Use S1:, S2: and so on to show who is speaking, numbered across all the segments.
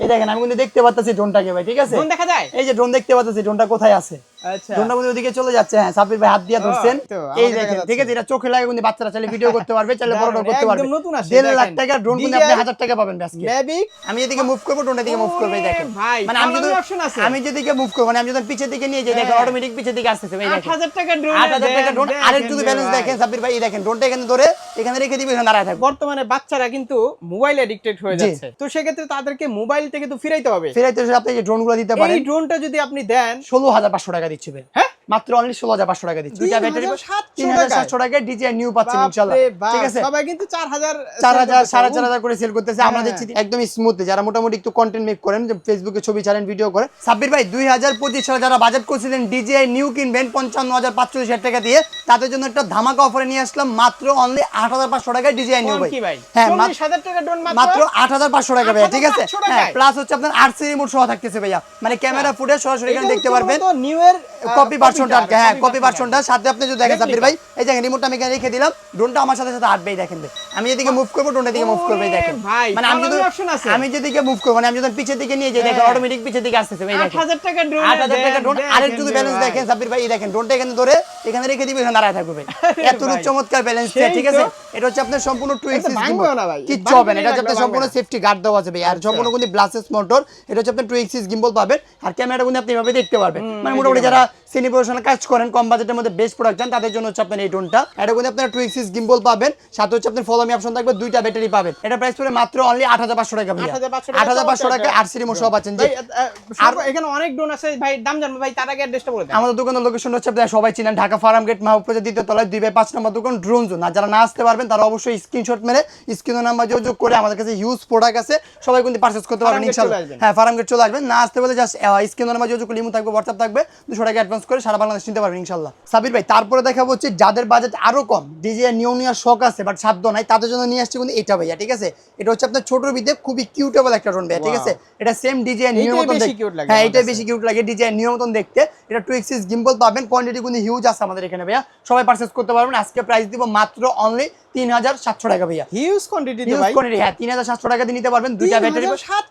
S1: এই দেখেন আমি কিন্তু দেখতে পাচ্ছি ড্রোনটাকে ভাই ঠিক আছে?
S2: ড্রোন দেখা যায়?
S1: এই যে ড্রোন দেখতে পাচ্ছি ড্রোনটা কোথায় আছে?
S2: আচ্ছা।
S1: ওদিকে চলে যাচ্ছে হ্যাঁ সাব্বির ভাই হাত দিয়ে ধরছেন। এই দেখেন ঠিক আছে এটা চোখে লাগে কিন্তু বাচ্চারা চাইলে ভিডিও করতে পারবে চাইলে বড় করতে পারবে।
S2: নতুন আসছে,
S1: দেড় লাখ টাকা ড্রোন কিন্তু আপনি
S2: DJI
S1: হাজার টাকা পাবেন আজকে
S2: ম্যাভিক
S1: আমি এদিকে মুভ করব ড্রোনের দিকে মুভ করবে দেখেন।
S2: ভাই,
S1: মানে আমি যদি
S2: colour আছে।
S1: আমি যেদিকে মুভ করব মানে আমি যদি পিছের দিকে নিয়ে যাই দেখেন
S2: হ্যাঁ।
S1: অটোমেটিক পিছের দিকে আসতেছে এই দেখেন।
S2: হাজার টাকা ড্রোন
S1: আট হাজার টাকা ড্রোন আরেকটু যদি ব্যালেন্স দেখেন সাব্বির ভাই দেখেন ড্রোনটা এখানে ধরে এখানে রেখে দাঁড়ায় থাকবে।
S2: বর্তমানে বাচ্চারা কিন্তু মোবাইল এডিক্টেড হয়ে। যাচ্ছে। তো সেক্ষেত্রে তাদেরকে মোবাইল থেকে তো ফিরাইতে হবে।
S1: ফেরাইতে আপনি এই ড্রোনগুলো দিতে পারেন।
S2: এই ড্রোনটা যদি আপনি দেন
S1: ষোলো হাজার পাঁচশো টাকা ভাই
S2: হ্যাঁ?
S1: মাত্র অনলি ষোলো হাজার পাঁচশো টাকা দিচ্ছে। দুইটা ব্যাটারি তিন হাজার সাতশো টাকায় ডিজিআই নিউ পাচ্ছেন ইনশাল্লাহ। ঠিক আছে?
S2: সবাই কিন্তু চার হাজার
S1: চার হাজার সাড়ে চার হাজার করে সেল করতেছে। আমরা
S2: হ্যাঁ।
S1: দেখছি একদম স্মুথলি যারা মোটামুটি একটু কন্টেন্ট মেক করেন যে ফেসবুকে ছবি ছাড়েন ভিডিও করেন সাব্বির ভাই দুই হাজার পঁচিশ সালে যারা বাজেট করছিলেন ডিজিআই নিউ কিনবেন পঞ্চান্ন হাজার হাজার টাকা দিয়ে তাদের জন্য একটা ধামাকা অফারে নিয়ে আসলাম মাত্র অনলি আট হাজার পাঁচশো টাকায় ডিজিআই নিউ ভাই। হ্যাঁ মাত্র- আট হাজার পাঁচশো টাকা ভাইয়া ঠিক আছে? হ্যাঁ প্লাস হচ্ছে আপনার আট সি রিমোট সহ থাকতেছে ভাইয়া। মানে ক্যামেরা ফুটেজ সরাসরি এখানে দেখতে পারবেন।
S2: নিউ এর
S1: কপি ভার্সনটা আর হ্যাঁ কপি ভার্সনটা সাথে আপনি যদি দেখেন সাব্বির ভাই এই দেখেন রিমোটটা আমি এখানে রেখে দিলাম ড্রোনটা আমার সাথে সাথে আটবেই দেখেন ভাই। আমি এদিকে মুভ করব ড্রোনের দিকে মুভ করবে দেখেন মানে আমি যদি। আমি যেদিকে মুভ করব মানে আমি যদি পিছের দিকে নিয়ে যাই দেখেন
S2: হ্যাঁ।
S1: অটোমেটিক পিছের দিকে আসতেছে ভাই দেখেন
S2: হাজার টাকা ড্রোন
S1: আট হাজার টাকা ড্রোন আরেকটু যদি ব্যালেন্স দেখেন সাব্বির ভাই এই দেখেন ড্রোনটা এখানে ধরে এখানে রেখে দিবে এখানে দাঁড়ায় থাকবে। এত
S2: ভাই।
S1: চমৎকার ব্যালেন্স ঠিক আছে? এটা হচ্ছে আপনার সম্পূর্ণ টু এক্সিস
S2: ভাই।
S1: কিচ্ছু হবে না এটা হচ্ছে আপনার সম্পূর্ণ সেফটি গার্ড দেওয়া আছে ভাই আর সম্পূর্ণ কিন্তু ব্লাসেস মোটর এটা হচ্ছে আপনার টু এক্সিস গিম্বল পাবেন আর ক্যামেরাটা কিন্তু আপনি এভাবে দেখতে পারবেন। মানে মোটামুটি যারা সিনি প্রফেশনাল কাজ করেন কম বাজেটের মধ্যে বেস্ট প্রোডাক্ট চান তাদের জন্য হচ্ছে আপনার এই ড্রোনটা এটা কিন্তু আপনার টু এক্সিস গিম্বল পাবেন সাথে হচ্ছে আপনার ফলো মি অপশন থাকবে দুইটা ব্যাটারি পাবেন। এটা প্রাইস পড়ে মাত্র অনলি আট হাজার পাঁচশো টাকা ভাইয়া।
S2: 8,500
S1: আট হাজার পাঁচশো টাকা আর সিরি সহ পাচ্ছেন যে
S2: ভাই, আ, আ, সর্ব- এখানে অনেক ড্রোন আছে। ভাই দাম জানব ভাই তার আগে অ্যাড্রেসটা বলে দেন।
S1: আমাদের দোকানের লোকেশন হচ্ছে আপনারা সবাই চিনেন ঢাকা ফার্ম গেট মাহপুরের দ্বিতীয় তলায় দুই বাই পাঁচ নম্বর দোকান ড্রোন জোন আর যারা না আসতে পারবেন তারা অবশ্যই স্ক্রিনশট মেরে স্ক্রিনের নাম্বার যোগাযোগ করে আমাদের কাছে হিউজ প্রোডাক্ট আছে সবাই কিন্তু পারচেস করতে পারবেন ইনশাল্লাহ হ্যাঁ ফার্ম গেট চলে আসবেন। না আসতে বলে জাস্ট স্ক্রিনের নাম্বার যোগাযোগ করলে ইমো থাকবে হোয়াটসঅ্যাপ থাকবে দুশো টাকা অ্যাডভান্স করে সারা বাংলাদেশ নিতে পারবেন ইনশাল্লাহ সাবির ভাই তারপরে দেখা হচ্ছে যাদের বাজেট আরও কম ডিজে নিয়ম নেওয়ার শখ আছে বাট সাধ্য নাই তাদের জন্য নিয়ে আসছে কিন্তু এটা ভাইয়া ঠিক আছে? এটা হচ্ছে আপনার ছোট ভিতরে খুবই কিউটেবল একটা ড্রোন ভাইয়া ঠিক আছে? এটা সেম ডিজাইন নিয়ম মতন হ্যাঁ
S2: এটা
S1: বেশি কিউট লাগে ডিজাইন নিয়ম মতন দেখতে। এটা টু এক্সিস গিম্বল পাবেন কোয়ান্টিটি কিন্তু হিউজ আছে আমাদের এখানে ভাইয়া। সবাই পারচেস করতে পারবেন আজকে প্রাইস দিব মাত্র অনলি তিন হাজার সাতশো টাকা ভাইয়া।
S2: হিউজ কোয়ান্টিটি তো
S1: হিউজ
S2: ভাই।
S1: কোয়ান্টিটি হ্যাঁ তিন হাজার সাতশো টাকা দিয়ে নিতে পারবেন। দুইটা ব্যাটারি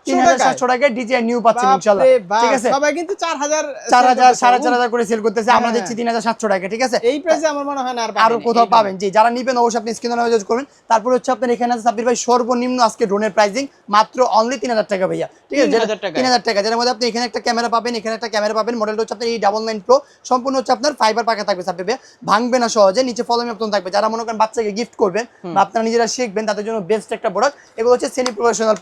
S1: তিন হাজার সাতশো টাকায় ডিজে নিউ পাচ্ছেন ইনশাল্লাহ। ঠিক আছে?
S2: সবাই কিন্তু চার হাজার
S1: চার হাজার সাড়ে চার হাজার করে সেল করতেছে। আমরা
S2: হ্যাঁ।
S1: দিচ্ছি তিন হাজার সাতশো টাকা ঠিক আছে?
S2: এই প্রাইসে আমার মনে হয় না আরও
S1: কোথাও পাবেন। জি যারা নিবেন অবশ্যই আপনি স্ক্রিনে নামে করবেন। তারপর হচ্ছে আপনার এখানে আছে সাব্বির ভাই সর্বনিম্ন আজকে ড্রোনের প্রাইসিং মাত্র অনলি তিন হাজার টাকা ভাইয়া। ঠিক আছে? তিন হাজার টাকা। যার মধ্যে আপনি এখানে একটা ক্যামেরা পাবেন এখানে একটা ক্যামেরা পাবেন। মডেলটা হচ্ছে আপনার এই ডাবল নাইন প্রো সম্পূর্ণ হচ্ছে আপনার ফাইবার পাকা থাকবে সাব্বির ভাঙবে না সহজে নিচে ফলো অপশন থাকবে। যারা মনে করেন বাচ্চাকে গিফট করবেন বা আপনারা নিজেরা শিখবেন তাদের জন্য বেস্ট একটা প্রোডাক্ট এগুলো হচ্ছে সেমি প্রফেশনাল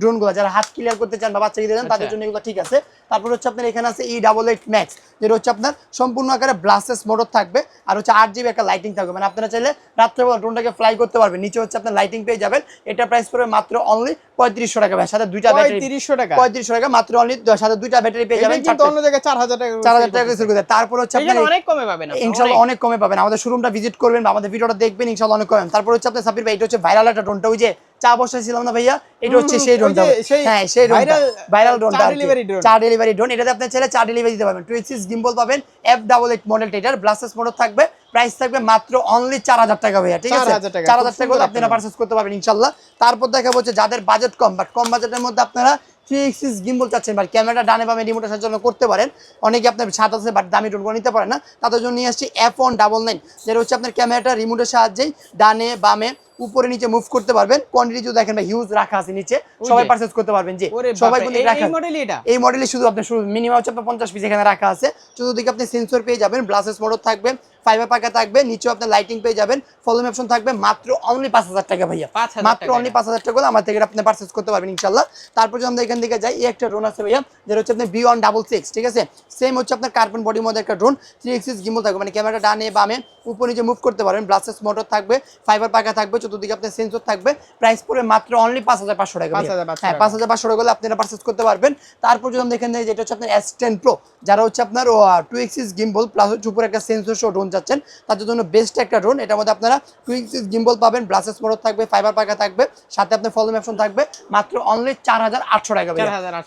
S1: ড্রোনগুলো যারা হাত ক্লিয়ার করতে চান বা বাচ্চাকে দিতে চান তাদের
S2: আচ্ছা।
S1: জন্য এগুলো ঠিক আছে। তারপর হচ্ছে আপনার এখানে আছে ই ডাবল এইট ম্যাক্স যেটা হচ্ছে আপনার সম্পূর্ণ আকারে ব্লাসেস মোটর থাকবে আর হচ্ছে আট জিবি একটা লাইটিং থাকবে। মানে আপনারা চাইলে রাত্রেবেলা ড্রোনটাকে ফ্লাই করতে পারবেন নিচে হচ্ছে আপনার লাইটিং পেয়ে যাবেন এটা প্রাইস পড়বে মাত্র অনলি পঁয়ত্রিশশো টাকা সাথে দুইটা ব্যাটারি
S2: পঁয়ত্রিশশো টাকা।
S1: পঁয়ত্রিশশো টাকা মাত্র অনলি সাথে দুইটা ব্যাটারি পেয়ে যাবেন
S2: অন্য জায়গায় চার হাজার টাকা
S1: চার হাজার টাকা করে তারপর হচ্ছে আপনার
S2: অনেক কমে পাবেন
S1: ইনশাল্লাহ
S2: অনেক।
S1: কমে পাবেন। আমাদের শোরুমটা ভিজিট করবেন বা আমাদের ভিডিওটা দেখবেন ইনশাল্লাহ অনেক কমে তারপর হচ্ছে আপনার সাবির ভাই এটা হচ্ছে ভাইরাল একটা ড্রোনটা ওই যে চা বসাইছিলাম না ভাইয়া? এটা হচ্ছে সেই ড্রোনটা হ্যাঁ সেই ড্রোনটা
S2: viral,
S1: ভাইরাল ড্রোনটা
S2: delivery
S1: চা ডেলিভারি ড্রোন এটাতে আপনি চাইলে চা ডেলিভারি দিতে পারবেন। টু এক্সিস গিম্বল পাবেন এফ ডাবল এইট মডেল এটার ব্লাসেস মোটর থাকবে। প্রাইস থাকবে মাত্র অনলি চার হাজার টাকা ভাইয়া ঠিক আছে? চার হাজার টাকা আপনারা পারচেস করতে পারবেন ইনশাল্লাহ। তারপর দেখা হচ্ছে যাদের বাজেট কম। বাট কম বাজেটের মধ্যে আপনারা থ্রি এক্সিস গিম্বল চাচ্ছেন। বাট ক্যামেরা ডানে বামে রিমোট আসার জন্য করতে পারেন। অনেকে আপনার ছাদ আছে বাট দামি ড্রোন নিতে পারে না। তাদের জন্য নিয়ে আসছি এফ ওয়ান ডাবল নাইন যেটা হচ্ছে আপনার ক্যামেরাটা রিমোটের সাহায্যেই ডানে বামে উপরে নিচে মুভ করতে পারবেন। কোয়ান্টিটি যদি দেখেন ভাই হিউজ রাখা আছে নিচে। সবাই পারচেজ করতে পারবেন
S2: যে
S1: সবাই
S2: এই-
S1: রাখা
S2: এই মডেলই এটা?
S1: এই মডেলে শুধু আপনি শুধু মিনিমাম হচ্ছে আপনার পঞ্চাশ পিস এখানে রাখা আছে। চতুর্দিকে আপনি সেন্সর পেয়ে যাবেন ব্লাসেস মোটর থাকবে। ফাইবার পাকা থাকবে নিচেও আপনার লাইটিং পেয়ে যাবেন। ফলো অপশন থাকবে মাত্র অনলি পাঁচ হাজার টাকা ভাইয়া। মাত্র অনলি পাঁচ হাজার টাকা আমার থেকে আপনি পারচেস করতে পারবেন ইনশাল্লাহ। তারপর যদি আমরা এখান থেকে যাই এই একটা ড্রোন আছে ভাইয়া যেটা হচ্ছে আপনার বি ওয়ান ডাবল সিক্স ঠিক আছে? সেম হচ্ছে আপনার কার্বন বডির মধ্যে একটা ড্রোন থ্রি এক্সিস গিম্বল থাকবে মানে ক্যামেরা ডানে বামে উপর নিচে মুভ করতে পারবেন ব্লাসেস মোটর থাকবে ফাইবার পাকা থাকবে চতুর্দিকে আপনার সেন্সর থাকবে প্রাইস পড়বে মাত্র অনলি পাঁচ হাজার পাঁচশো টাকা হ্যাঁ পাঁচ হাজার পাঁচশো টাকা আপনারা পারচেস করতে পারবেন। তারপর যদি আমরা এখানে যাই, যেটা হচ্ছে আপনার এস টেন প্রো যারা হচ্ছে আপনার টু এক্সিস গিম্বল প্লাস হচ্ছে উপরে একটা সেন্সর শো ড্রোন যাচ্ছেন তাদের জন্য বেস্ট একটা ড্রোন এটার মধ্যে আপনারা এক্সিস গিম্বল পাবেন ব্লাসেস মোটর থাকবে ফাইবার পাকা থাকবে সাথে আপনার ফলো অপশন থাকবে মাত্র অনলি চার হাজার আটশো টাকা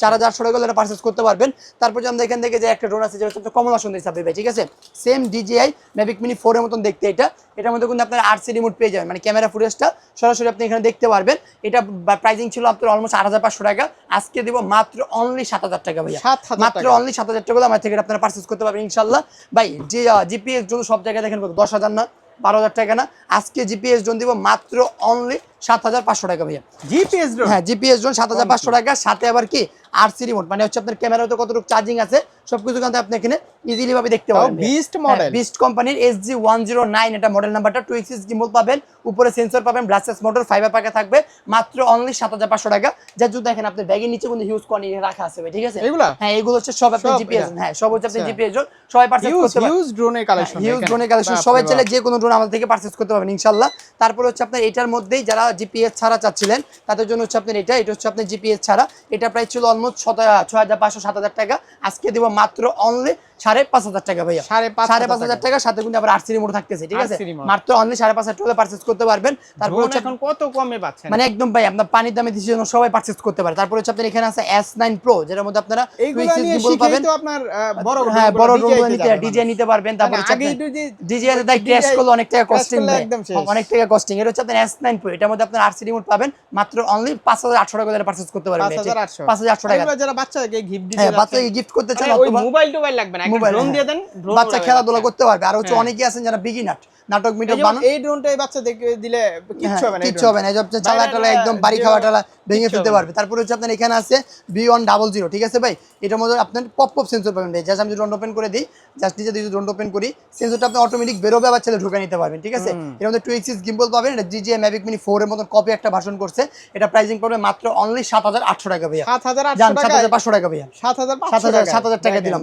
S1: চার হাজার আটশো। টাকা এটা পারচেস করতে পারবেন। তারপর আমরা এখান থেকে যে একটা ড্রোন আছে যেটা হচ্ছে কমলা সুন্দর হিসাবে ভাই ঠিক আছে? Same DJI Mavic mini four এর মতন দেখতে এটা। এটার মধ্যে কিন্তু আপনার আরসি রিমোট পেয়ে যাবেন মানে ক্যামেরা ফুটেজটা সরাসরি আপনি এখানে দেখতে পারবেন। এটা প্রাইজিং ছিল আপনার অলমোস্ট আট হাজার পাঁচশো টাকা। আজকে দিব মাত্র অনলি সাত হাজার টাকা ভাইয়া। মাত্র অনলি সাত হাজার টাকা আমার থেকে আপনারা পার্চেস করতে পারবেন ইনশাল্লাহ ভাই জিপিএস জন্য সব জায়গায় দেখেন কত? দশ হাজার না বারো হাজার টাকা না। আজকে জিপিএস জোন দিব মাত্র অনলি সাত হাজার পাঁচশো টাকা ভাইয়া।
S2: জিপিএস
S1: হ্যাঁ জিপিএস জোন সাত হাজার পাঁচশো টাকা। সাথে আবার কি? আরসি রিমোট মানে হচ্ছে আপনার ক্যামেরাতে কতটুকু চার্জিং আছে সবকিছু কিন্তু আপনি এখানে ইজিলি ভাবে দেখতে পাবেন
S2: beast model।
S1: বিস্ট কোম্পানির S G one zero nine এটা মডেল নাম্বারটা টু এক্সিস গিম্বল পাবেন। উপরে সেন্সর পাবেন ব্লাসেস মোটর ফাইবার পাকা থাকবে। মাত্র অনলি সাত হাজার পাঁচশো টাকা। যা যদি দেখেন আপনার ব্যাগের নিচে কিন্তু হিউজ কোয়ান্টিটি রাখা আছে ঠিক আছে?
S2: এগুলা?
S1: হ্যাঁ এগুলো হচ্ছে সব আপনার
S2: সব,
S1: জিপিএস হ্যাঁ সব হচ্ছে
S2: আচ্ছা।
S1: জিপিএস জোন সবাই পারচেজ করতে পারেন
S2: হিউজ ড্রোনের কালেকশন
S1: হিউজ ড্রোনের কালেকশন সবাই চাইলে যে কোনো ড্রোন আমাদের থেকে পারচেজ করতে পারবেন ইনশাল্লাহ তারপর হচ্ছে আপনার এটার মধ্যেই যারা জিপিএস ছাড়া চাচ্ছিলেন তাদের জন্য হচ্ছে আপনার এটা এটা হচ্ছে আপনার জিপিএস ছাড়া। এটা প্রাইস ছিল অলমোস্ট ছয় হাজার পাঁচশো সাত হাজার টাকা। আজকে দিব মাত্র অনলি সাড়ে পাঁচ হাজার টাকা ভাইয়া।
S2: সাড়ে পাঁচ হাজার
S1: টাকা। সাথে কিন্তু আবার আরসি রিমোট থাকতেছে ঠিক আছে? মাত্র অনলি সাড়ে পাঁচ হাজার টাকা পারচেজ করতে পারবেন। তারপর
S2: এখন কত কমে পাচ্ছেন
S1: মানে একদম ভাই আপনার পানির দামে দিচ্ছে জন্য সবাই পারচেজ করতে পারে। তারপর হচ্ছে আপনার এখানে আছে এস নাইন প্রো যেটার মধ্যে আপনারা
S2: এইগুলো
S1: 2
S2: নিয়ে
S1: gimbal
S2: শিখেই তো আপনার আহ, বড়
S1: হ্যাঁ বড়
S2: drone গুলো
S1: ড্রোন
S2: DJI তে
S1: নিতে
S2: যাবে
S1: ডিজে নিতে পারবেন তারপর হচ্ছে
S2: আগেই
S1: আপনার-
S2: যদি-
S1: ডিজে তাই ক্র্যাশ করলে অনেক টাকা কস্টিং
S2: করলে একদম শেষ।
S1: অনেক টাকা কস্টিং এটা হচ্ছে আপনার এস নাইন প্রো এটার মধ্যে আপনার আরসি রিমোট পাবেন মাত্র অনলি পাঁচ হাজার আটশো টাকা পারচেজ করতে পারবেন। পাঁচ হাজার আটশো। টাকা।
S2: যারা বাচ্চাদেরকে গিফট
S1: হ্যাঁ বাচ্চাকে গিফট করতে চান
S2: মোবাইল টোবাইল লাগবে না
S1: মোবাইল
S2: ড্রোন। দিয়ে দেন
S1: বাচ্চা খেলাধুলা করতে পারবে। আর হচ্ছে
S2: হ্যাঁ।
S1: অনেকেই আছেন যারা বিগিনার নাটক মিটক বানান।
S2: এই ড্রোনটা এই বাচ্চাদেরকে দিলে কিচ্ছু হবে না
S1: কিচ্ছু হবে না। এই যে চালা টালা একদম বাড়ি খাওয়া টালা ভেঙে ফেলতে পারবে। তারপরে হচ্ছে আপনার এখানে আছে বি ওয়ান ডাবল জিরো ঠিক আছে ভাই? এটার মধ্যে আপনার পপ পপ সেন্সর পাবেন জাস্ট আমি যদি ওপেন করে দিই জাস্ট নিজে যদি ড্রোন ওপেন করি সেন্সরটা আপনি অটোমেটিক বেরোবে আবার ছেলে ঢুকে নিতে পারবেন ঠিক আছে? এর মধ্যে টু এক্সিস গিম্বল পাবেন। এটা জিজিএ ম্যাভিক মিনি ফোর এর মতন কপি একটা ভাষণ করছে। এটা প্রাইসিং পড়বে মাত্র অনলি সাত হাজার আটশো টাকা ভাইয়া।
S2: 7,800
S1: জান সাত হাজার পাঁচশো টাকা ভাইয়া।
S2: 7,500
S1: সাত হাজার সাত হাজার টাকা দিলাম।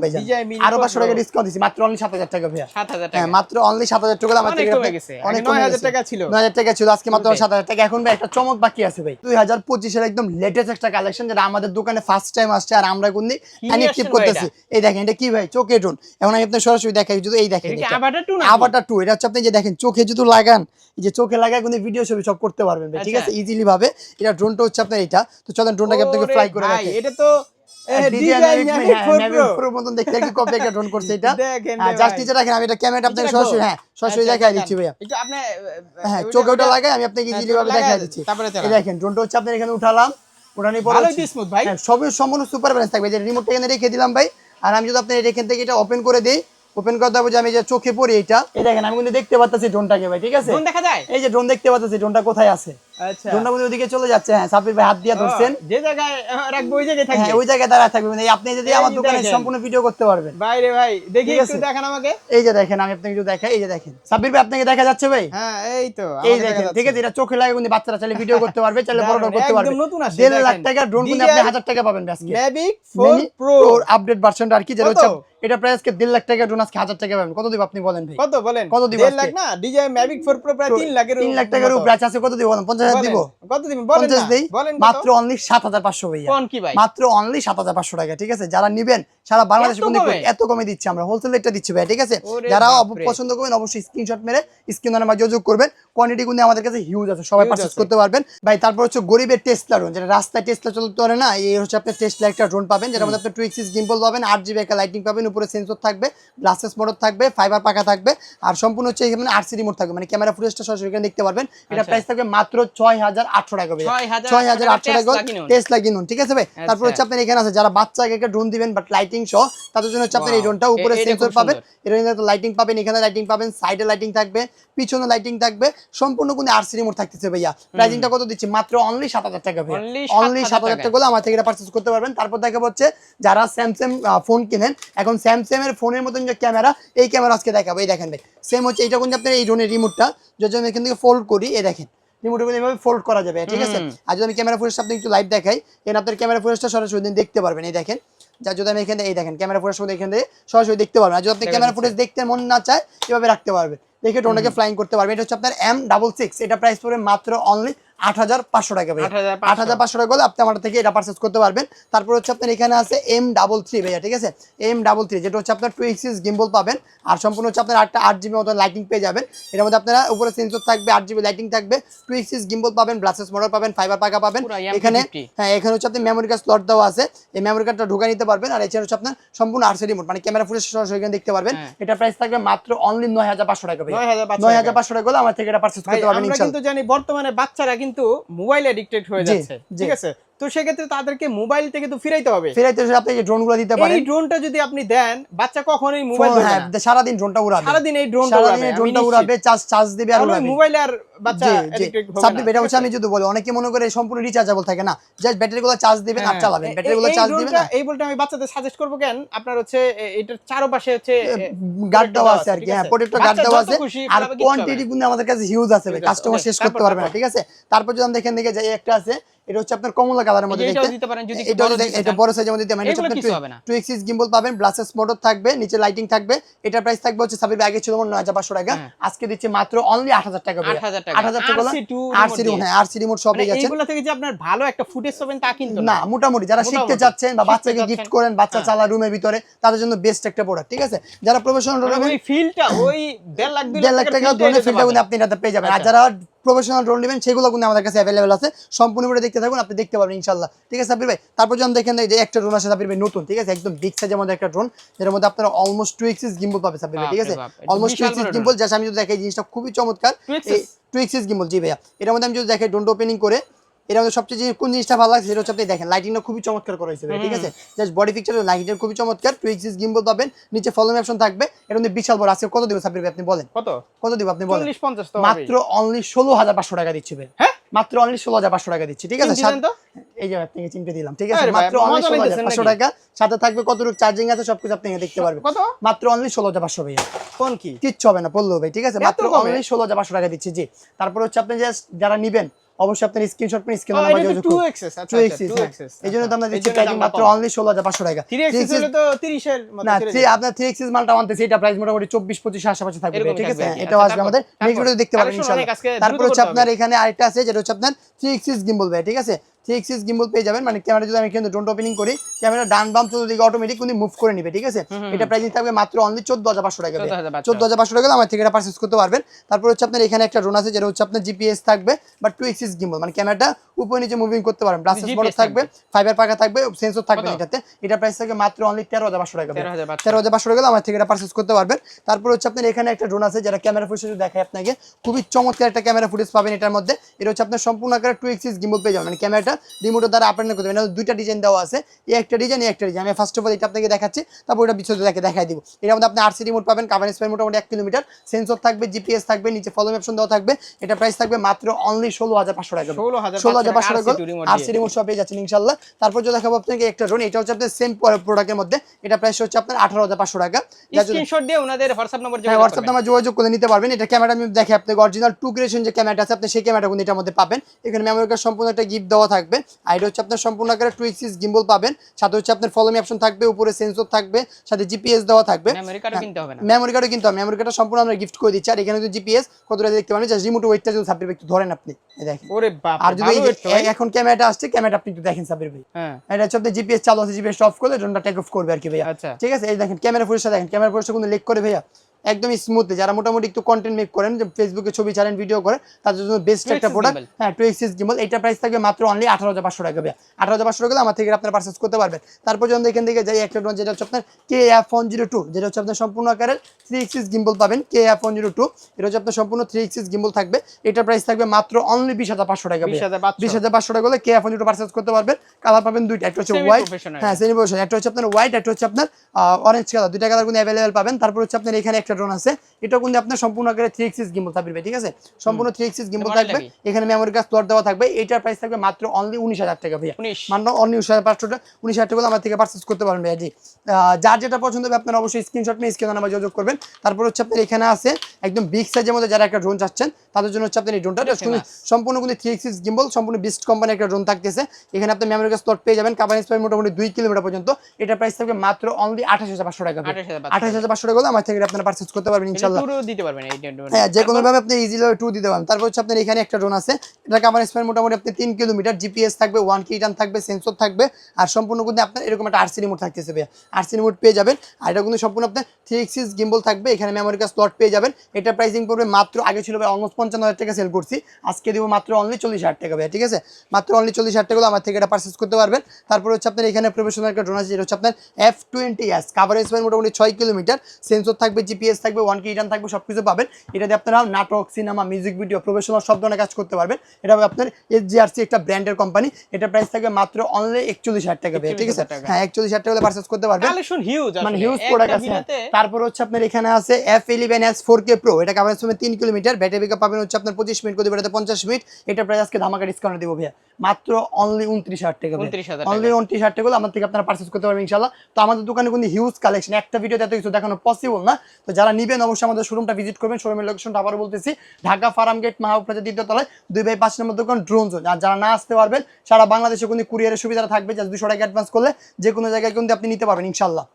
S1: আরও
S2: Pro
S1: পাঁচশো টাকা ডিসকাউন্ট দিচ্ছি মাত্র অনলি সাত হাজার টাকা ভাইয়া
S2: 7,000 টাকা।
S1: হ্যাঁ মাত্র অনলি সাত হাজার টাকা আমার থেকে
S2: কমে
S1: আপনি-
S2: গেছে।
S1: অনেক
S2: আগে
S1: কমে
S2: 9,000
S1: গেছে।
S2: টাকা ছিল।
S1: 9,000 টাকা ছিল আজকে মাত্র সাত হাজার টাকা এখন ভাই একটা চমক বাকি আছে ভাই দুই হাজার পঁচিশের একদম লেটেস্ট একটা কালেকশন যেটা আমাদের দোকানে ফার্স্ট টাইম আসছে আর আমরা কোন অ্যানিকটিভ করতেছি এই দেখেন এটা কি ভাই চোখে ড্রোন এখন আমি আপনার সরাসরি দেখাই যদি এই দেখেন
S2: কি
S1: এটা।
S2: Avatar 2 নাকি?
S1: Avatar 2 এটা হচ্ছে আপনি যে দেখেন চোখে যদি লাগান এই যে চোখে লাগায় কিন্তু ভিডিও ছবি সব করতে পারবেন ভাই ঠিক
S2: আচ্ছা।
S1: আছে ইজিলি ভাবে এটা ড্রোনটা হচ্ছে আপনার এটা তো চলেন ড্রোনটাকে আপনাকে ফ্লাই করে
S2: এটা তো এ,
S1: DJI
S2: DJI
S1: Mavic
S2: Mavic 4
S1: Mavic
S2: Pro।
S1: Pro মতন দেখতে একটু কপি একটা ড্রোন করছে এটা
S2: দেখেন রে
S1: জাস্ট
S2: ভাই।
S1: নিচে রাখেন আমি এটা ক্যামেরাটা আপনাকে
S2: নিচে
S1: সরাসরি
S2: রাখব?
S1: সরাসরি দেখাই দিচ্ছি ভাইয়া
S2: একটু আপনি ওইটা-
S1: চোখে ওটা লাগাই আমি আপনাকে ইজিলি ভাবে
S2: লাগায়
S1: দিচ্ছি
S2: তারপরে
S1: এই
S2: চালান।
S1: দেখেন ড্রোনটা হচ্ছে আপনার এখানে উঠালাম উঠানি পরে
S2: ভালোই
S1: হচ্ছে-
S2: তো smooth ভাই।
S1: সবই সম্পূর্ণ সুপার ব্যালেন্স থাকবে যে রিমোটটা এখানে রেখে দিলাম ভাই আর আমি যদি আপনার এখান থেকে এটা ওপেন করে দিই ওপেন করতে হবে যে আমি যে চোখে পড়ি এটা এই দেখেন আমি কিন্তু দেখতে পাচ্ছি ড্রোনটাকে ভাই ঠিক আছে
S2: ড্রোন দেখা যায়
S1: এই যে ড্রোন দেখতে পাচ্ছি ড্রোনটা কোথায় আছে
S2: আচ্ছা।
S1: চলে যাচ্ছে হ্যাঁ সাপির ভাই হাত দিয়ে ধরছেন।
S2: যে জায়গায় রাখব ওই জায়গায় থাকবে।
S1: হ্যাঁ ওই জায়গায় দাঁড়ায় থাকবে মানে আপনি যদি আমার দোকানে সম্পূর্ণ ভিডিও করতে পারবেন।
S2: বাইরে ভাই দেখি একটু
S1: আছে।
S2: আমাকে।
S1: এই যে দেখেন আমি আপনাকে একটু দেখাই এই যে দেখেন। সাব্বির ভাই আপনাকে দেখা যাচ্ছে ভাই?
S2: হ্যাঁ এই তো
S1: এই দেখেন ঠিক আছে এটা চোখে লাগে কিন্তু বাচ্চারা চাইলে ভিডিও করতে পারবে চাইলে বড় করতে পারবে।
S2: একদম নতুন আসছে,
S1: দেড় লাখ টাকা ড্রোন কিন্তু আপনি হাজার টাকা পাবেন আজকে।
S2: Mavic 4 Pro
S1: আপডেট ভার্সনটা আর কি যেটা? হচ্ছে এটা লাখ টাকা ড্রোন আজকে হাজার টাকা পাবেন। কত দিব আপনি বলেন ভাই?
S2: কত বলেন?
S1: কত দিব?
S2: লাখ না 4 Pro প্রায় 3 লাখের
S1: তিন লাখ টাকার। উপরে আছে কত দিব বলেন? পঞ্চাশ হাজার দিব?
S2: কত দিবেন বলেন
S1: দেই? মাত্র অনলি সাত হাজার পাঁচশো ভাইয়া।
S2: কি ভাই?
S1: মাত্র অনলি সাত হাজার পাঁচশো টাকা ঠিক আছে? যারা নিবেন সারা বাংলাদেশে
S2: এত কমে?
S1: দিচ্ছে আমরা। হোলসেল রেটটা দিচ্ছি ভাই ঠিক আছে? যারা পছন্দ করবেন অবশ্যই স্ক্রিনশট মেরে স্ক্রিন নাম্বার যোগাযোগ করবেন। কোয়ান্টিটি কিন্তু আমাদের কাছে হিউজ আছে সবাই পারচেজ করতে পারবেন। ভাই তারপর হচ্ছে গরিবের টেস্টলা ড্রোন যেটা রাস্তায় টেস্টলা চলতে পারে না এই হচ্ছে আপনার টেস্টলা একটা ড্রোন পাবেন যেটা মধ্যে আপনি টু এক্সিস গিম্বল পাবেন আট জিবি একটা লাইটিং পাবেন উপরে সেন্সর থাকবে গ্লাসেস মোটর থাকবে ফাইবার পাকা থাকবে আর সম্পূর্ণ হচ্ছে এখানে আরসি রিমোট থাকবে মানে ক্যামেরা ফুটেজটা সরাসরি এখানে দেখতে পারবেন। এটা
S2: আচ্ছা।
S1: প্রাইস থাকবে মাত্র ছয় হাজার আটশো টাকা ভাই
S2: 6,800
S1: ছয় হাজার আটশো টাকা
S2: Tesla কিনুন।
S1: ঠিক আছে ভাই? তারপর
S2: আচ্ছা।
S1: হচ্ছে আপনার এখানে আছে যারা বাচ্চাকে একটা ড্রোন দিবেন বাট লাইটিং সহ তাদের জন্য হচ্ছে আপনার এই. ড্রোনটা উপরে সেন্সর পাবেন।
S2: সুন্দর।
S1: এর লাইটিং পাবেন এখানে লাইটিং পাবেন সাইডে লাইটিং থাকবে পিছনে লাইটিং থাকবে সম্পূর্ণ কোনো আরসি রিমোট থাকতেছে ভাইয়া। প্রাইসিংটা কত দিচ্ছি? মাত্র অনলি সাত হাজার টাকা ভাইয়া। অনলি
S2: 7,000
S1: সাত হাজার টাকা। হলে আমার থেকে এটা পারচেস করতে পারবেন। তারপর দেখা হচ্ছে যারা স্যামসাং ফোন কিনেন এখন স্যামসাং এর ফোনের মতন যে ক্যামেরা এই ক্যামেরা আজকে দেখাবো। এই দেখেন ভাই সেম হচ্ছে এটা কিন্তু আপনার এই ড্রোনের রিমোটটা যার জন্য এখান থেকে ফোল্ড করি এই দেখেন। রিমোট এভাবে ফোল্ড করা যাবে ঠিক আছে? আর যদি আমি ক্যামেরা ফুটেজটা আপনি একটু লাইভ দেখাই এখানে আপনার ক্যামেরা ফুটেজটা সরাসরি দিন দেখতে পারবেন এই দেখেন। যা যদি আমি এখানে এই দেখেন ক্যামেরা ফুটেজ এখান থেকে সরাসরি দেখতে পারবেন। আর যদি আপনি ক্যামেরা। ফুটেজ দেখতে মন না চায় এভাবে রাখতে পারবে দেখে ড্রোনটাকে ফ্লাইং করতে পারবে এটা হচ্ছে আপনার এম ডাবল সিক্স এটা প্রাইস পড়বে মাত্র অনলি আট হাজার পাঁচশো টাকা ভাইয়া।
S2: 8,500
S1: আট হাজার পাঁচশো টাকা হলে আপনি আমার থেকে এটা পারচেস করতে পারবেন। তারপর হচ্ছে আপনার এখানে আছে এম ডাবল থ্রি ভাইয়া ঠিক আছে? এম ডাবল থ্রি যেটা হচ্ছে আপনার টু এক্সিস গিম্বল পাবেন। আর সম্পূর্ণ হচ্ছে আপনার আটটা আট জিবি মতো লাইটিং পেয়ে যাবেন। এর মধ্যে আপনারা উপরে সেন্সর থাকবে আট জিবি লাইটিং থাকবে। টু এক্সিস গিম্বল পাবেন ব্লাসেস মোটর পাবেন ফাইবার পাকা পাবেন। এখানে হ্যাঁ এখানে হচ্ছে আপনি মেমোরি কার্ড স্লট দেওয়া আছে। এই মেমোরি কার্ডটা ঢুকে নিতে পারবেন। আর এছাড়া হচ্ছে আপনার সম্পূর্ণ আরসি রিমোট মানে ক্যামেরা ফুটেজ সরাসরি এখানে দেখতে পারবেন।
S2: হ্যাঁ।
S1: এটা প্রাইস থাকবে মাত্র অনলি নয় হাজার পাঁচশো টাকা ভাইয়া।
S2: 9,500
S1: নয় হাজার পাঁচশো টাকা হলে আমার থেকে এটা পারচেস করতে পারবেন
S2: কিন্তু জানি বর্তমানে বাচ্চারা কিন্তু মোবাইল এডিক্টেড হয়ে যাচ্ছে ঠিক আছে? তো সেক্ষেত্রে তাদেরকে মোবাইল থেকে তো ফিরাইতে হবে।
S1: ফেরাইতে আপনি এই ড্রোনগুলো দিতে পারেন।
S2: এই ড্রোনটা যদি আপনি দেন বাচ্চা কখনোই মোবাইল
S1: ফোন, হ্যাঁ সারাদিন ড্রোনটা উড়াবে।
S2: সারাদিন এই ড্রোনটা উড়াবে
S1: ড্রোনটা উড়াবে চার্জ চার্জ দিবে আর উড়াবে।
S2: মোবাইল আর বাচ্চা এডিক্টেড হবে না,
S1: এটা হচ্ছে আমি যদি বলি অনেকে মনে করে সম্পূর্ণ রিচার্জেবল থাকে না। জাস্ট ব্যাটারি গুলো চার্জ দিবেন আর চালাবেন।
S2: এই-
S1: ব্যাটারি গুলো চার্জ দিবেন
S2: এই বলতে আমি বাচ্চাদের সাজেস্ট করব কেন? আপনার হচ্ছে এটার চারপাশে হচ্ছে
S1: গার্ড দেওয়া আছে আর কি হ্যাঁ? প্রোটেক্টর গার্ড দেওয়া আছে। আর কোয়ান্টিটি
S2: না।
S1: কিন্তু আমাদের কাছে হিউজ আছে কাস্টমার শেষ করতে পারবে না ঠিক আছে? তারপর যদি দেখেন দেখে যাই একটা আছে এটা হচ্ছে আপনার কমলা কালারের মধ্যে
S2: এটাও দিতে পারেন যদি
S1: এটা
S2: বড়
S1: এটা সাইজের মধ্যে দিতে মানে
S2: এগুলো কিছু হবে না।
S1: গিম্বল পাবেন ব্লাসেস মোটর থাকবে নিচে লাইটিং থাকবে এটা প্রাইস থাকবে হচ্ছে সাবির আগে ছিল নয় হাজার পাঁচশো টাকা
S2: হ্যাঁ।
S1: আজকে দিচ্ছে মাত্র অনলি আট হাজার টাকা
S2: 8,000 টাকা।
S1: আট হাজার টাকা
S2: RC2
S1: আর
S2: remote
S1: সি
S2: দিয়ে।
S1: হ্যাঁ আর রিমোট সব
S2: মানে
S1: পেয়ে যাচ্ছেন
S2: থেকে যে আপনার ভালো একটা ফুটেজ পাবেন তা কিন্তু
S1: না মোটামুটি যারা শিখতে। চাচ্ছেন বা বাচ্চাকে গিফট করেন বাচ্চা
S2: হ্যাঁ।
S1: চালা রুমের ভিতরে তাদের জন্য বেস্ট একটা প্রোডাক্ট ঠিক আছে যারা প্রফেশনাল
S2: মানে ওই ফিলটা ওই দেড় লাখ দুই
S1: দেড় লাখ টাকা
S2: ফিলটা
S1: কিন্তু
S2: পাবেন।
S1: আপনি এটাতে পেয়ে যাবেন আর
S2: আচ্ছা।
S1: যারা প্রফেশনাল ড্রোন নেবেন সেগুলো কিন্তু আমাদের কাছে অ্যাভেলেবেল আছে। সম্পূর্ণ করে দেখতে থাকুন আপনি দেখতে পাবেন ইনশাল্লাহ ঠিক আছে সাবির ভাই? তারপর যখন দেখেন যে একটা ড্রোন আছে সাবির ভাই নতুন ঠিক আছে? একদম বিগ সাইজের মধ্যে একটা ড্রোন যেটার মধ্যে আপনারা অলমোস্ট টু এক্সিস গিম্বল পাবে সাবির ভাই ঠিক আছে? অলমোস্ট টু এক্সিস গিম্বল যা আমি যদি দেখাই জিনিসটা খুবই চমৎকার।
S2: 2XS?
S1: টু এক্সিস গিম্বল জি ভাইয়া। এটার মধ্যে আমি যদি দেখাই ড্রোনটা ওপেনিং করে এর মধ্যে সবচেয়ে যে কোন জিনিসটা ভালো লাগছে সেটা হচ্ছে আপনি দেখেন লাইটিংটা খুবই চমৎকার করা হয়েছে ঠিক আছে? জাস্ট বডি পিকচার লাইটিংটা খুবই চমৎকার টু এক্সিস গিম্বল পাবেন নিচে ফলো অপশন থাকবে এর মধ্যে বিশাল বড় আজকে কত দেবেন সাবির ভাই আপনি বলেন?
S2: কত?
S1: কত দিব আপনি বলেন?
S2: চল্লিশ পঞ্চাশ তো
S1: মাত্র অনলি ষোলো হাজার পাঁচশো টাকা দিচ্ছি ভাই।
S2: হ্যাঁ?
S1: মাত্র অনলি ষোলো হাজার পাঁচশো টাকা দিচ্ছি ঠিক আছে? এই যে আপনাকে চিমটে দিলাম ঠিক আছে? মাত্র অনলি
S2: মজা
S1: ষোলো হাজার
S2: নিতেছেন
S1: পাঁচশো
S2: নাকি?
S1: টাকা। সাথে থাকবে কতটুকু চার্জিং আছে সবকিছু আপনি দেখতে পারবেন।
S2: কত?
S1: মাত্র অনলি ষোলো হাজার পাঁচশো ভাইয়া।
S2: কোন কি?
S1: কিচ্ছু হবে না বলল ভাই ঠিক আছে? মাত্র অনলি ষোলো হাজার পাঁচশো টাকা দিচ্ছি জি। তারপর হচ্ছে আপনি জাস্ট যারা নিবেন অবশ্যই আপনার স্ক্রিনশট পেন স্ক্রিন নাম্বার
S2: এটা করুন।
S1: যোগাযোগ
S2: 2XS, আচ্ছা,
S1: টু
S2: আচ্ছা, 2XS,
S1: এই জন্য তো আমরা
S2: আচ্ছা।
S1: দিচ্ছি মাত্র অনলি ষোলো হাজার পাঁচশো টাকা।
S2: 3XS হলো তো 30 এর মত
S1: না। আপনার মালটা আনতেছে এটা প্রাইস মোটামুটি চব্বিশ পঁচিশ আশেপাশে থাকবে। ঠিক আছে? এটাও
S2: আচ্ছা,
S1: আসবে আমাদের। নেক্সট ভিডিও দেখতে পারেন
S2: ইনশাআল্লাহ
S1: তারপর হচ্ছে আপনার এখানে আরেকটা আছে যেটা হচ্ছে আপনার থ্রি এক্সিস গিম্বল ভাই ঠিক আছে? থ্রি এক্সিস গিম্বল পেয়ে যাবেন। মানে ক্যামেরা যদি আমি কিন্তু ড্রোন ওপেনিং করি ক্যামেরা ডান বাম চতুর্দিকে অটোমেটিক কিন্তু মুভ করে নিবে ঠিক আছে? এটা প্রাইস থাকবে মাত্র অনলি চোদ্দ হাজার পাঁচশো টাকা চোদ্দ হাজার পাঁচশো টাকা। আমার থেকে এটা পারচেস করতে পারবেন। তারপর হচ্ছে আপনার এখানে একটা ড্রোন আছে যেটা হচ্ছে আপনার জিপিএস থাকবে বা টু এক্সিস গিম্বল মানে ক্যামেরাটা উপরে নিচে মুভিং করতে পারবেন। ব্লাসেস
S2: GPS
S1: বড় থাকবে ফাইবার পাকা থাকবে সেন্সর থাকবে এটাতে। এটা প্রাইস থাকবে মাত্র অনলি তেরো হাজার পাঁচশো টাকা
S2: 13,500
S1: তেরো হাজার পাঁচশো। টাকা আমার থেকে এটা পারচেস করতে পারবেন। তারপর হচ্ছে আপনার এখানে একটা ড্রোন আছে যারা ক্যামেরা ফুটেজ দেখায় আপনাকে খুবই চমৎকার একটা ক্যামেরা ফুটেজ পাবেন এটার মধ্যে। এটা হচ্ছে আপনার সম্পূর্ণ আকারে টু এক্সিস গিম্বল পেয়ে যাবেন। মানে ক্যামেরাটা রিমোটের দ্বারা আপনার করতে পারবেন দুইটা ডিজাইন দেওয়া আছে। এই একটা ডিজাইন এই একটা ডিজাইন আমি ফার্স্ট অফ অল এটা আপনাকে দেখাচ্ছি। তারপর ওটা বিচ্ছুত দেখে দেখাই দিব। এর মধ্যে আপনি আরসি রিমোট পাবেন কাভার স্পেয়ার মোটামুটি এক কিলোমিটার। সেন্সর থাকবে জিপিএস থাকবে নিচে ফলো অপশন দেওয়া থাকবে। এটা প্রাইস থাকবে মাত্র অনলি ষোলো হাজার পাঁচশো টাকা।
S2: 16,500
S1: ষোলো হাজার পাঁচশো টাকা আরসি রিমোট সব পেয়ে যাচ্ছেন ইনশাল্লাহ তারপর যদি দেখাবো আপনাকে একটা ড্রোন এটা হচ্ছে আপনার সেম প্রোডাক্টের মধ্যে। এটা প্রাইস হচ্ছে আপনার আঠারো হাজার পাঁচশো টাকা।
S2: স্ক্রিনশট দিয়ে ওনাদের হোয়াটসঅ্যাপ নম্বর
S1: হোয়াটসঅ্যাপ নাম্বার যোগাযোগ করে নিতে পারবেন। এটা ক্যামেরা আমি দেখে আপনাকে অরিজিনাল টু গ্রেশন যে ক্যামেরাটা আছে আপনি সেই ক্যামেরাটা কিন্তু এটার মধ্যে পাবেন। এখানে মেমোরি কার্ড সম্পূর্ণ একটা গিফট দেওয়া থাকবে। আর এটা হচ্ছে আপনার সম্পূর্ণ আকারে টু এক্সিস গিম্বল পাবেন। সাথে হচ্ছে আপনার ফলোমি অপশন থাকবে উপরে সেন্সর থাকবে সাথে জিপিএস দেওয়া থাকবে।
S2: মেমোরি কার্ডও কিনতে হবে না।
S1: মেমোরি কার্ডও কিন্তু মেমোরি কার্ডটা সম্পূর্ণ আমরা গিফট করে দিচ্ছি। আর এখানে যদি জিপিএস কতটা দেখতে পাবেন জাস্ট রিমোট ওয়েটটা যদি সাবির ভাই একটু ধরেন আপনি। দেখেন।
S2: ওরে বাপ
S1: আর যদি এখন ক্যামেরাটা আসছে ক্যামেরাটা আপনি একটু দেখেন সাবির ভাই।
S2: হ্যাঁ।
S1: এটা হচ্ছে আপনার জিপিএস চালু আছে জিপিএস অফ করলে ড্রোনটা টেক অফ করবে আর কি ভাইয়া।
S2: আচ্ছা।
S1: ঠিক আছে? এই দেখেন ক্যামেরা পরিষ্কার দেখেন। ক্যামেরা পরিষ্কার কিন্তু লেক করে ভাইয়া। একদম স্মুথলি যারা মোটামুটি একটু কন্টেন্ট মেক করেন ফেসবুকে ছবি ছাড়েন ভিডিও করে তাদের জন্য বেস্ট একটা প্রোডাক্ট হ্যাঁ টু এক্সিস গিম্বল এটা প্রাইস থাকবে মাত্র অনলি আঠারো হাজার পাঁচশো টাকা আঠারো হাজার পাঁচশো টাকা আমার থেকে আপনার পারচেস করতে পারবেন। তারপর যখন এখান থেকে যাই একটা যেটা হচ্ছে আপনার K F one zero two যেটা হচ্ছে আপনার সম্পূর্ণ আকারের থ্রি এক্সিস গিম্বল পাবেন K F one zero two এটা হচ্ছে আপনার সম্পূর্ণ থ্রি এক্সিস গিম্বল থাকবে। এটার প্রাইস থাকবে মাত্র অনলি বিশ হাজার পাঁচশো টাকা বিশ হাজার পাঁচশো। টাকা হলে K F one zero purchase করতে পারবেন। কালার পাবেন দুইটা একটা হচ্ছে হোয়াইট হ্যাঁ সেমি একটা হচ্ছে আপনার হোয়াইট একটা হচ্ছে আপনার অরেঞ্জ কালার দুইটা কালার কিন্তু অ্যাভেলেবেল পাবেন। তারপর হচ্ছে আপনার এখানে একটা ড্রোন আছে। এটা কিন্তু আপনার সম্পূর্ণ আকারে থ্রি এক্সিস গিম্বল থাকবে ঠিক আছে? সম্পূর্ণ থ্রি এক্সিস গিম্বল থাকবে। এখানে মেমোরি কার্ড স্লট দেওয়া থাকবে। এটার প্রাইস থাকবে মাত্র অনলি উনিশ হাজার টাকা ভাইয়া।
S2: 19
S1: অনলি উনিশ হাজার পাঁচশো টাকা উনিশ হাজার টাকা আমার থেকে পার্সেস করতে পারবেন ভাইয়া জি। যার যেটা পছন্দ হবে আপনার অবশ্যই স্ক্রিনশট নিয়ে স্ক্রিন নাম্বার যোগাযোগ করবেন। তারপর হচ্ছে আপনার এখানে আছে একদম বিগ সাইজের মধ্যে যারা একটা ড্রোন চাচ্ছেন তাদের জন্য হচ্ছে আপনার এই ড্রোনটা। সম্পূর্ণ কিন্তু থ্রি এক্সিস গিম্বল সম্পূর্ণ বিস্ট কোম্পানির একটা ড্রোন থাকতেছে। এখানে আপনি মেমোরি কার্ড স্লট পেয়ে যাবেন। কাভার স্পাই মোটামুটি দুই কিলোমিটার পর্যন্ত। এটা প্রাইস থাকবে মাত্র অনলি আঠাশ হাজার পাঁচশো টাকা আঠাশ হাজার পাঁচশো টাকা। আমার থেকে আপনারা পারচেস করতে পারবেন ইনশাল্লাহ
S2: দিতে পারবেন
S1: হ্যাঁ যে কোনো ভাবে আপনি ইজিলি টু দিতে পারেন তারপর হচ্ছে আপনার এখানে একটা ড্রোন আছে। এটা কাভার স্প্যান মোটামুটি আপনি তিন কিলোমিটার। জিপিএস থাকবে ওয়ান কি রিটার্ন থাকবে সেন্সর থাকবে। আর সম্পূর্ণ কিন্তু আপনার এরকম একটা আরসি রিমোট থাকতেছে ভাইয়া। আরসি রিমোট পেয়ে যাবেন। আর এটা কিন্তু সম্পূর্ণ আপনার থ্রি এক্সিস গিম্বল থাকবে। এখানে মেমোরি কার্ড স্লট পেয়ে যাবেন। এটা প্রাইসিং পড়বে মাত্র আগে ছিল ভাই অলমোস্ট পঞ্চান্ন হাজার টাকা সেল করছি। আজকে দিব মাত্র অনলি চল্লিশ হাজার টাকা ভাইয়া ঠিক আছে? মাত্র অনলি চল্লিশ হাজার টাকা আমার থেকে এটা পারচেস করতে পারবেন। তারপর হচ্ছে আপনার এখানে প্রফেশনাল একটা ড্রোন আছে যেটা হচ্ছে আপনার F twenty S cover span মোটামুটি ছয় কিলোমিটার। সেন্সর থাকবে জিপিএস থাকবে ওয়ান কি রিটার্ন থাকবে সব কিছু পাবেন। এটা দিয়ে আপনারা নাটক সিনেমা মিউজিক ভিডিও প্রফেশনাল সব ধরনের কাজ করতে পারবেন। এটা হবে আপনার এসজিআরসি একটা ব্র্যান্ডের কোম্পানি এটা প্রাইস থাকবে মাত্র অনলি একচল্লিশ হাজার টাকা ভাইয়া, ঠিক আছে? হ্যাঁ একচল্লিশ হাজার টাকা হলে পারচেস করতে পারবেন। মানে হিউজ প্রোডাক্ট আছে হ্যাঁ। তারপর হচ্ছে আপনার এখানে আছে F eleven S four K pro এটা কাভারেজ সময় তিন কিলোমিটার ব্যাটারি ব্যাকআপ পাবেন হচ্ছে আপনার পঁচিশ মিনিট করে বেড়াতে পঞ্চাশ মিনিট। এটা প্রাইস আজকে ধামাকা ডিসকাউন্ট দিব ভাইয়া। মাত্র অনলি উনত্রিশ হাজার টাকা
S2: 29,000 টাকা।
S1: অনলি উনত্রিশ হাজার টাকা আমার থেকে আপনারা পার্চেস করতে পারবেন ইনশাল্লাহ তো আমাদের দোকানে কিন্তু হিউজ কালেকশন একটা ভিডিওতে এত কিছু দেখানো পসিবল না। তো যারা নিবেন অবশ্যই আমাদের শোরুমটা ভিজিট করবেন। শোরুমের লোকেশনটা আবার বলতেছি। ঢাকা ফার্ম গেট মাহাপ্রাজা দ্বিতীয় তলায়। দুই বাই পাঁচ নম্বর দোকান ড্রোন জোন আর যারা না আসতে পারবেন সারা বাংলাদেশে কিন্তু কুরিয়ারের সুবিধা থাকবে। যা দুশো টাকা অ্যাডভান্স করলে যে কোনো জায়গায় কিন্তু আপনি নিতে পারবেন ইনশাল্লাহ